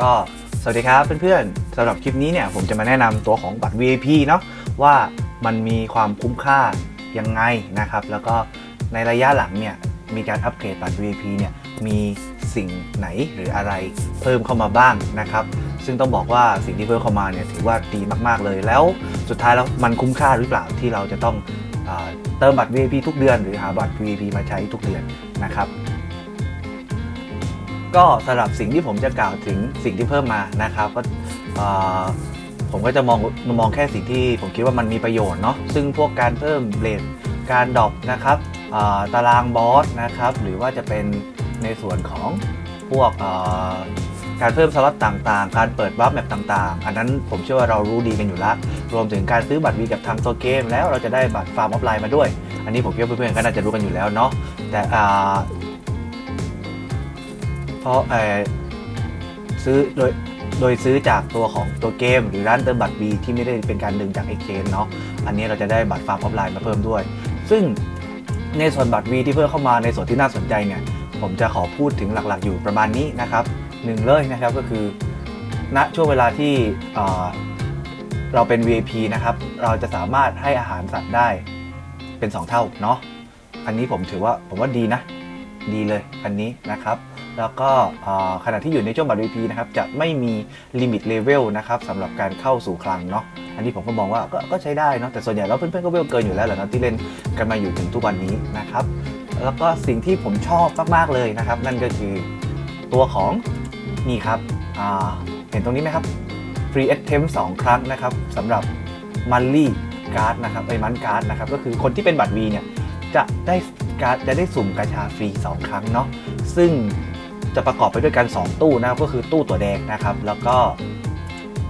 ก็สวัสดีครับเพื่อนๆสำหรับคลิปนี้เนี่ยผมจะมาแนะนำตัวของบัตร VIP เนาะว่ามันมีความคุ้มค่ายังไงนะครับ แล้วก็ในระยะหลังเนี่ยมีการอัปเกรดบัตร VIP เนี่ยมีสิ่งไหนหรืออะไรเพิ่มเข้ามาบ้างนะครับ ซึ่งต้องบอกว่าสิ่งที่เพิ่มเข้ามาเนี่ยถือว่าดีมากๆเลยแล้วสุดท้ายแล้วมันคุ้มค่าหรือเปล่าที่เราจะต้องเติมบัตร VIP ทุกเดือน หรือหาบัตร VIP มาใช้ทุกเดือนนะครับ ก็สำหรับสิ่งที่ผมจะกล่าวถึงสิ่งที่เพิ่มมานะครับก็ผมก็จะมองมองแค่สิ่งที่ผมคิดว่ามันมีประโยชน์เนาะซึ่งพวกการเพิ่มเรทการดรอปนะครับตารางบอสนะครับหรือว่าจะเป็นในส่วนของพวกการเพิ่มสล็อตต่างๆ การเปิดบัฟแมปต่างๆ อันนั้นผมเชื่อว่าเรารู้ดีกันอยู่แล้ว รวมถึงการซื้อบัตรวีกับทางตัวเกม แล้วเราจะได้บัตรฟาร์มออฟไลน์มาด้วย อันนี้ผมคิดว่าเพื่อนๆก็น่าจะรู้กันอยู่แล้วเนาะ แต่ เพราะเออซื้อโดยโดยซื้อจากตัวของตัวเกม หรือร้านเติมบัตร V ที่ไม่ได้เป็นการดึงจาก Exchange เนาะอันนี้เราจะได้บัตรฟาร์มออฟไลน์มาเพิ่มด้วย ซึ่งในส่วนบัตร V ที่เพิ่มเข้ามาในส่วนที่น่าสนใจเนี่ย ผมจะขอพูดถึงหลักๆ อยู่ประมาณนี้นะครับหนึ่งเลยนะครับก็คือณช่วงเวลาที่เอ่อเราเป็น VIP นะครับ เราจะสามารถให้อาหารสัตว์ได้เป็น 2 เท่าเนาะอันนี้ผมถือว่าผมว่าดีนะ ดีเลยอันนี้นะครับ แล้วก็ขณะที่อยู่ในช่วงบัตร VP นะครับจะไม่มีลิมิตเลเวลนะครับสำหรับการเข้าสู่คลังเนาะอันนี้ผมก็มองว่าก็ก็ใช้ได้เนาะแต่ส่วนใหญ่แล้วเพื่อนๆก็เวลเกินอยู่แล้วแหละเนาะที่เล่นกันมาอยู่ถึงทุกวันนี้นะครับแล้วก็สิ่งที่ผมชอบมากๆเลยนะครับ นั่นก็คือตัวของนี่ครับเห็นตรงนี้ไหมครับ Free Attempt 2 ครั้งนะครับสำหรับมันลี่การ์ดนะครับไอ้มันการ์ดนะครับก็คือคนที่เป็นบัตร V เนี่ยจะได้ การ์ดจะได้สุ่มกาชาฟรี 2 ครั้งเนาะซึ่งจะประกอบไปด้วยกัน 2 ตู้นะก็คือตู้ตัวแดงนะครับ แล้วก็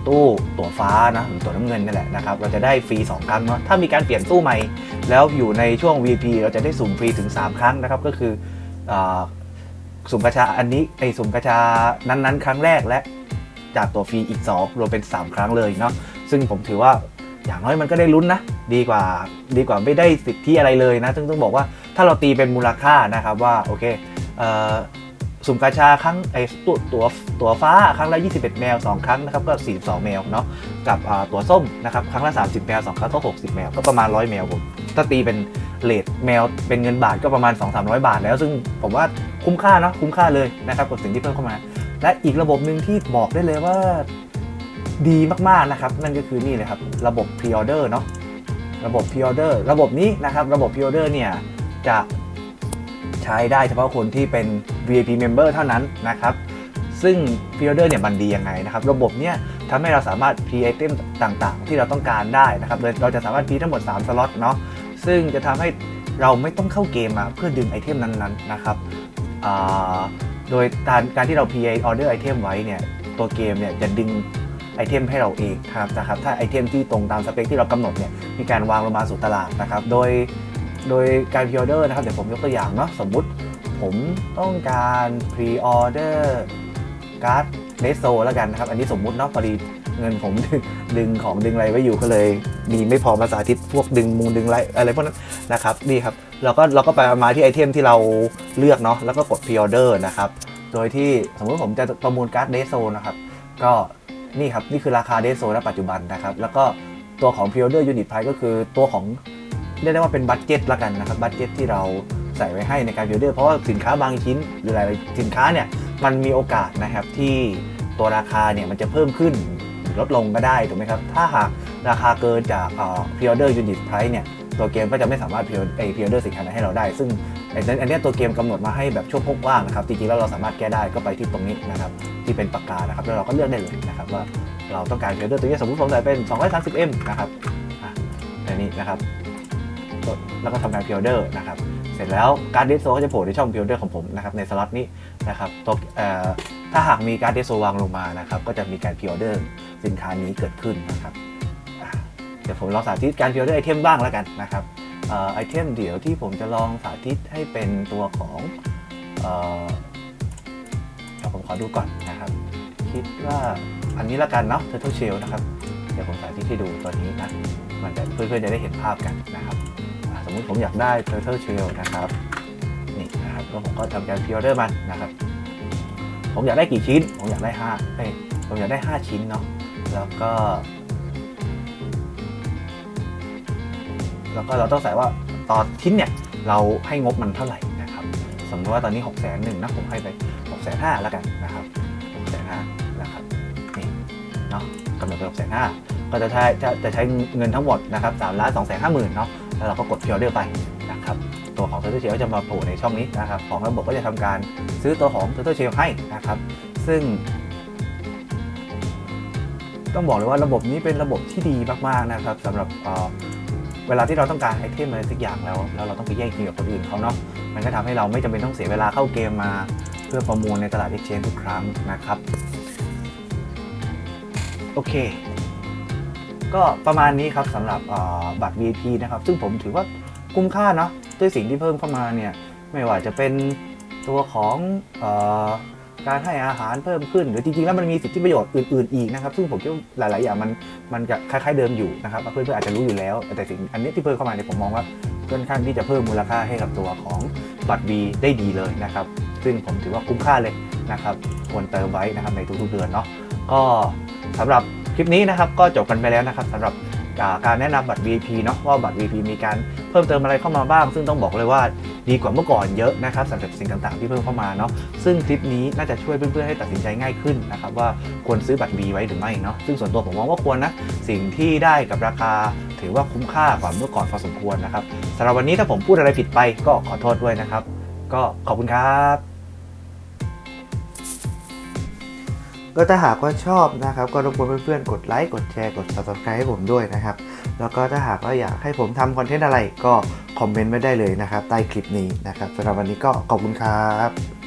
ตู้ตัวฟ้านะหรือตัวน้ำเงินนี่นแหละนะครับเราจะได้ฟรี 2 ครั้งเนาะถ้ามีการเปลี่ยนตู้ใหม่ แล้วอยู่ในช่วง VP เราจะได้สุ่มฟรีถึง 3 ครั้งนะครับ ก็คืออสุ่มกาชาอันนี้ไอสุ่มกาชานั้นๆ ครั้งแรกและจากตัวฟรีอีก 2 รวมเป็น 3 ครั้งเลยเนาะซึ่งผมถือว่า อย่างน้อยมันก็ได้ลุ้นนะ ดีกว่าดีกว่าไม่ได้สิทธิอะไรเลยนะซึ่งต้องบอกว่าถ้าเราตีเป็นมูลค่านะครับว่าโอเคเออสุ่มกาชาครั้งไอตัวตัวตัวฟ้าครั้งละ 21 แมว 2 ครั้งนะครับก็ 42 แมวเนาะกับตัวส้มนะครับครั้งละ 30 แมว 2 ครั้งก็ 60 แมว ก็ประมาณ 100 แมวผมถ้าตีเป็นเลทแมวเป็นเงินบาทก็ประมาณ 2-300 บาทแล้ว ซึ่งผมว่าคุ้มค่าเนาะคุ้มค่าเลยนะครับกับสิ่งที่เพิ่มเข้ามา และอีกระบบหนึ่งที่บอกได้เลยว่า ดีมากๆนะครับ นั่นก็คือนี่เลยครับ ระบบ Pre-order เนาะระบบ Pre-order ระบบนี้นะครับ ระบบ Pre-order เนี่ยจะใช้ได้เฉพาะคนที่เป็น VIP member เท่านั้นนะครับซึ่ง Pre-order เนี่ยมันดียังไงนะครับระบบเนี่ยทำให้เราสามารถ Pre item ต่างๆ ที่เราต้องการได้นะครับโดยเราจะสามารถ Pre ทั้งหมด 3 สล็อตเนาะซึ่งจะทำให้เราไม่ต้องเข้าเกมมาเพื่อดึงไอเทมนั้นๆนะครับโดยการการที่เรา PA order item ไว้เนี่ยตัวเกมเนี่ยจะดึง ไอเทมให้เราเองครับนะครับถ้าไอเทมที่ตรงตามสเปคที่เรากำหนดเนี่ยมีการวางลงมาสู่ตลาดนะครับโดยโดยการ pre order นะครับเดี๋ยวผมยกตัวอย่างเนาะสมมุติผมต้องการ pre order การ์ดเลสโซแล้วกันนะครับ อันนี้สมมุติเนาะพอดีเงินผมดึงดึงของดึงอะไรไว้อยู่ก็เลยมีไม่พอมาสาธิตพวกดึงมุงดึงไรอะไรพวกนั้นนะครับนี่ครับเราก็เราก็ไปมาที่ไอเทมที่เราเลือกเนาะแล้วก็กด pre order นะครับ โดยที่สมมติผมจะประมูลการ์ดเดโซนะครับ ก็ นี่ครับ นี่คือราคาเดโซณปัจจุบันนะครับ แล้วก็ตัวของ Pre-order Unit Price ก็คือตัวของเรียกได้ว่าเป็นบัตเจ็ตละกันนะครับบัตเจ็ตที่เราใส่ไว้ให้ในการ Pre-order เพราะว่าสินค้าบางชิ้นหรือหลายสินค้าเนี่ยมันมีโอกาสนะครับที่ตัวราคาเนี่ยมันจะเพิ่มขึ้นหรือลดลงก็ได้ถูกไหมครับ ถ้าหากราคาเกินจากเอ่อ Pre-order Unit Price เนี่ยตัวเกมก็จะไม่สามารถเอ่อ pre-order สินค้านั้นให้เราได้ ซึ่งอันนเนี้ยตัวเกมกำหนดมาให้แบบช่วงพกว่างนะครับ จริงๆ แล้วเราสามารถแก้ได้ก็ไปที่ตรงนี้นะครับที่เป็นปากกานะครับแล้วเราก็เลือกได้เลยนะครับว่าเราต้องการ pre-order ตัวนี้สมมติผมใส่เป็น 230m นะครับอันนี้นะครับแล้วก็ทำการ pre-order นะครับเสร็จแล้วการ์ดเดโซก็จะโผล่ในช่อง pre-order ของผมนะครับในสล็อตนี้นะครับตัวถ้าหากมีการ์ดเดโซวางลงมานะครับก็จะมีการ pre-order สินค้านี้เกิดขึ้นนะครับเดี๋ยวผมลองสาธิตการ pre-order ไอเทมบ้างแล้วกันนะครับไอเทมเดี๋ยวที่ผมจะลองสาธิตให้เป็นตัวของ ผมขอดูก่อนนะครับ คิดว่าอันนี้ละกันเนาะ Turtle Shell นะครับ เดี๋ยวผมสาธิตให้ดูตัวนี้นะ มันจะเพื่อนๆจะได้เห็นภาพกันนะครับ สมมุติผมอยากได้ Turtle Shell นะครับ นี่นะครับ แล้วผมก็ทำการพิออเดอร์มันนะครับ ผมอยากได้กี่ชิ้น ผมอยากได้5เอ้ยผมอยากได้ 5 ชิ้นเนาะ แล้วก็แล้วก็เราต้องใส่ว่าต่อชิ้นเนี่ยเราให้งบมันเท่าไหร่ สมมติว่าตอนนี้6กแสนหนึ่งนะผมให้ไป6กแสนห้าแล้วกันนะครับ6กแสนห้านะครับนี่เนาะกำหนดไป6กแสนห้าก็จะใช้จะจะใช้เงินทั้งหมดนะครับสามล้านสองแสนห้าหมื่นเนาะแล้วเราก็กดเพิออเดอร์ไปนะครับตัวของ Turtle Shell จะมาโผล่ในช่องนี้นะครับของระบบก็จะทำการซื้อตัวของ Turtle Shell ให้นะครับ ซึ่ง ต้องบอกเลยว่าระบบนี้เป็นระบบที่ดีมากๆนะครับสำหรับ เวลาที่เราต้องการไอเทมอะไรสักอย่างแล้วแล้วเราต้องไปแย่งชิงกับคนอื่นเขาเนาะมันก็ทำให้เราไม่จำเป็นต้องเสียเวลาเข้าเกมมา เพื่อประมูลในตลาด Exchange ทุกครั้งนะครับ โอเค ก็ประมาณนี้ครับสำหรับบัตร VIP นะครับ ซึ่งผมถือว่าคุ้มค่าเนาะด้วยสิ่งที่เพิ่มเข้ามาเนี่ย ไม่ว่าจะเป็นตัวของ การให้อาหารเพิ่มขึ้น หรือจริงๆแล้วมันมีสิทธิประโยชน์อื่นๆอีกนะครับซึ่งผมคิดว่าหลายๆอย่างมันมันจะคล้ายๆเดิมอยู่นะครับเพื่อนๆอาจจะรู้อยู่แล้ว แต่สิ่งอันนี้ที่เพิ่มเข้ามาเนี่ยผมมองว่าค่อนข้างที่จะเพิ่มมูลค่าให้กับตัวของบัตร B ได้ดีเลยนะครับซึ่งผมถือว่าคุ้มค่าเลยนะครับควรเติมไว้นะครับในทุกๆเดือนเนาะก็สำหรับคลิปนี้นะครับก็จบกันไปแล้วนะครับสำหรับ การแนะนำบัตร VIP เนาะว่าบัตร VIP มีการเพิ่มเติมอะไรเข้ามาบ้าง ซึ่งต้องบอกเลยว่าดีกว่าเมื่อก่อนเยอะนะครับสำหรับสิ่งต่างๆ ที่เพิ่มเข้ามาเนาะซึ่งคลิปนี้น่าจะช่วยเพื่อนๆให้ตัดสินใจง่ายขึ้นนะครับว่าควรซื้อบัตร B ไว้หรือไม่เนาะซึ่งส่วนตัวผมมองว่าควรนะสิ่งที่ได้กับราคาถือว่าคุ้มค่ากว่าเมื่อก่อนพอสมควรนะครับสำหรับวันนี้ถ้าผมพูดอะไรผิดไปก็ขอโทษด้วยนะครับ ก็ขอบคุณครับ ก็ถ้าหากว่าชอบนะครับ ก็รบกวนเพื่อนๆ กดไลค์ กดแชร์ กด subscribe ให้ผมด้วยนะครับ แล้วก็ถ้าหากว่าอยากให้ผมทำคอนเทนต์อะไรก็คอมเมนต์ไว้ได้เลยนะครับ ใต้คลิปนี้นะครับสำหรับวันนี้ก็ขอบคุณครับ